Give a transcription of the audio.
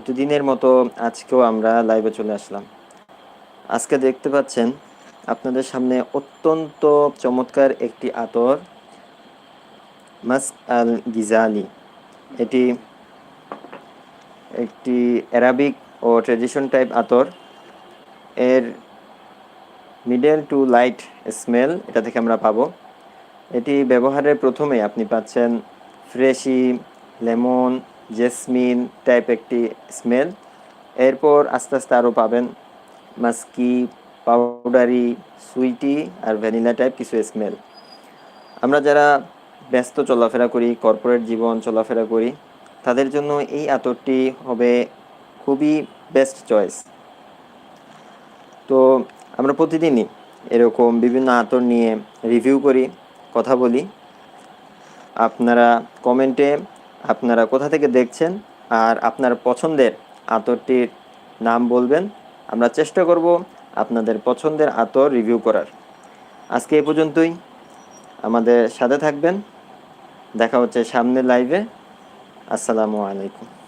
প্রতিদিনের মতো আজকেও আমরা লাইভে চলে আসলাম। আজকে দেখতে পাচ্ছেন, আপনাদের সামনে অত্যন্ত চমৎকার একটি আতর মাস্ক আল গিজালি। এটি একটি অ্যারাবিক ও ট্রেডিশন টাইপ আতর। এর মিডল টু লাইট স্মেল এটা থেকে আমরা পাবো। এটি ব্যবহারের প্রথমে আপনি পাচ্ছেন ফ্রেশি, লেমন জেসমিন টাইপ একটি স্মেল এরপর আস্তে আস্তে আরও পাবেন মাস্কি পাউডারি সুইটি আর ভ্যানিলা টাইপ কিছু স্মেল আমরা যারা ব্যস্ত চলাফেরা করি কর্পোরেট জীবন চলাফেরা করি, তাদের জন্য এই আতরটি হবে খুবই বেস্ট চয়েস তো আমরা প্রতিদিনই এরকম বিভিন্ন আতর নিয়ে রিভিউ করি, কথা বলি। আপনারা কমেন্টে আপনারা কোথা থেকে দেখছেন আর আপনার পছন্দের আতরটির নাম বলবেন, আমরা চেষ্টা করব আপনাদের পছন্দের আতর রিভিউ করার। আজকে এ পর্যন্তই। আমাদের সাথে থাকবেন। দেখা হচ্ছে সামনে লাইভে আসসালামু আলাইকুম।